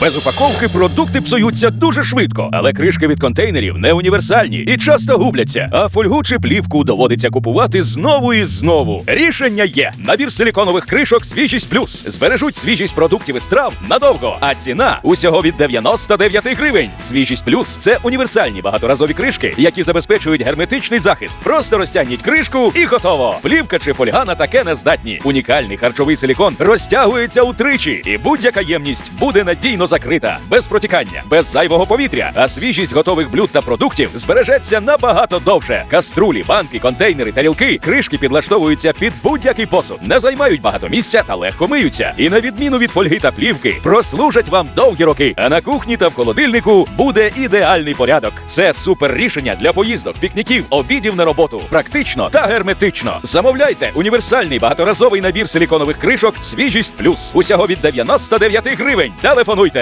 Без упаковки продукти псуються дуже швидко, але кришки від контейнерів не універсальні і часто губляться. А фольгу чи плівку доводиться купувати знову і знову. Рішення є: набір силіконових кришок свіжість плюс збережуть свіжість продуктів і страв надовго. А ціна усього від 99 гривень. Свіжість плюс це універсальні багаторазові кришки, які забезпечують герметичний захист. Просто розтягніть кришку і готово. Плівка чи фольга на таке не здатні. Унікальний харчовий силікон розтягується утричі, і будь-яка ємність буде надійно закрита, без протікання, без зайвого повітря. А свіжість готових блюд та продуктів збережеться набагато довше. Каструлі, банки, контейнери, тарілки, кришки підлаштовуються під будь-який посуд, не займають багато місця та легко миються. І на відміну від фольги та плівки, прослужать вам довгі роки. А на кухні та в холодильнику буде ідеальний порядок. Це супер рішення для поїздок, пікніків, обідів на роботу. Практично та герметично. Замовляйте універсальний багаторазовий набір силіконових кришок Свіжість плюс. Усього від 99 гривень. Телефонуйте